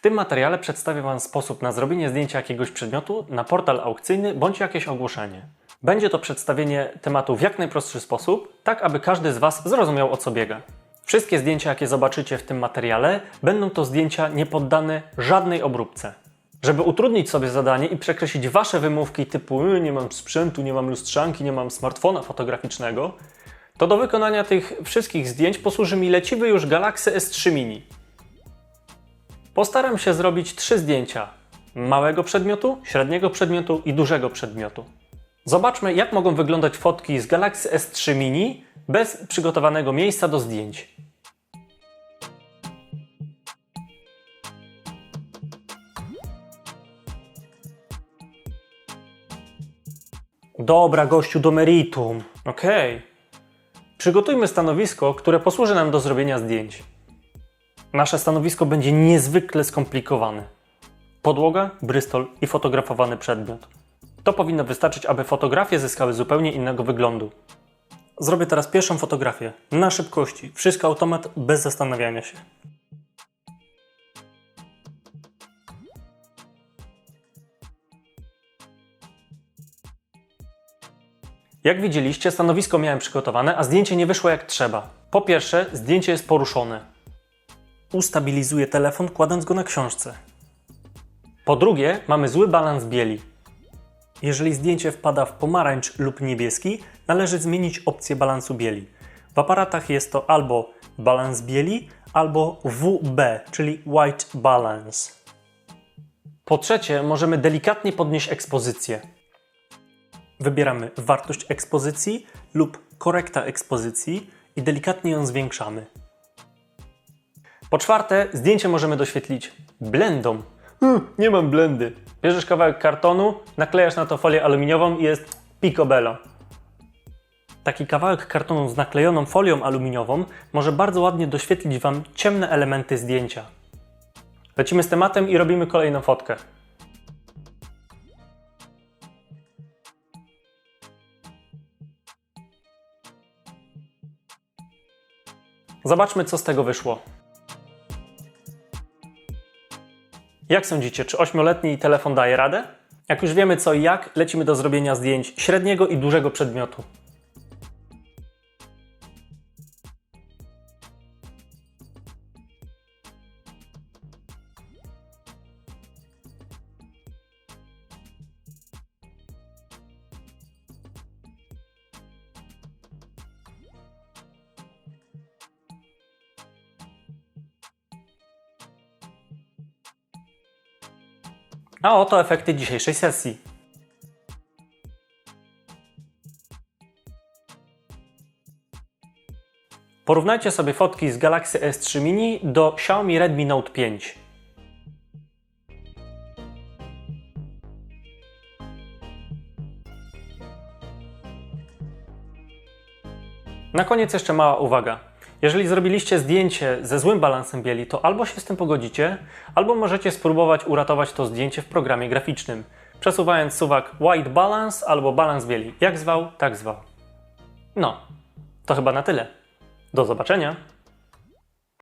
W tym materiale przedstawię Wam sposób na zrobienie zdjęcia jakiegoś przedmiotu na portal aukcyjny bądź jakieś ogłoszenie. Będzie to przedstawienie tematu w jak najprostszy sposób, tak aby każdy z Was zrozumiał o co biega. Wszystkie zdjęcia, jakie zobaczycie w tym materiale, będą to zdjęcia niepoddane żadnej obróbce. Żeby utrudnić sobie zadanie i przekreślić Wasze wymówki typu "Y, nie mam sprzętu, nie mam lustrzanki, nie mam smartfona fotograficznego, to do wykonania tych wszystkich zdjęć posłuży mi leciwy już Galaxy S3 Mini. Postaram się zrobić trzy zdjęcia: małego przedmiotu, średniego przedmiotu i dużego przedmiotu. Zobaczmy, jak mogą wyglądać fotki z Galaxy S3 Mini bez przygotowanego miejsca do zdjęć. Dobra, gościu, do meritum. Okej. Przygotujmy stanowisko, które posłuży nam do zrobienia zdjęć. Nasze stanowisko będzie niezwykle skomplikowane. Podłoga, brystol i fotografowany przedmiot. To powinno wystarczyć, aby fotografie zyskały zupełnie innego wyglądu. Zrobię teraz pierwszą fotografię. Na szybkości. Wszystko automat, bez zastanawiania się. Jak widzieliście, stanowisko miałem przygotowane, a zdjęcie nie wyszło jak trzeba. Po pierwsze, zdjęcie jest poruszone. Ustabilizuję telefon, kładąc go na książce. Po drugie, mamy zły balans bieli. Jeżeli zdjęcie wpada w pomarańcz lub niebieski, należy zmienić opcję balansu bieli. W aparatach jest to albo balans bieli, albo WB, czyli White Balance. Po trzecie, możemy delikatnie podnieść ekspozycję. Wybieramy wartość ekspozycji lub korekta ekspozycji i delikatnie ją zwiększamy. Po czwarte, zdjęcie możemy doświetlić blendą. Hmm, nie mam blendy. Bierzesz kawałek kartonu, naklejasz na to folię aluminiową i jest picobello. Taki kawałek kartonu z naklejoną folią aluminiową może bardzo ładnie doświetlić Wam ciemne elementy zdjęcia. Lecimy z tematem i robimy kolejną fotkę. Zobaczmy, co z tego wyszło. Jak sądzicie, czy 8-letni telefon daje radę? Jak już wiemy co i jak, lecimy do zrobienia zdjęć średniego i dużego przedmiotu. A oto efekty dzisiejszej sesji. Porównajcie sobie fotki z Galaxy S3 Mini do Xiaomi Redmi Note 5. Na koniec jeszcze mała uwaga. Jeżeli zrobiliście zdjęcie ze złym balansem bieli, to albo się z tym pogodzicie, albo możecie spróbować uratować to zdjęcie w programie graficznym, przesuwając suwak White Balance albo Balance bieli. Jak zwał, tak zwał. No, to chyba na tyle. Do zobaczenia.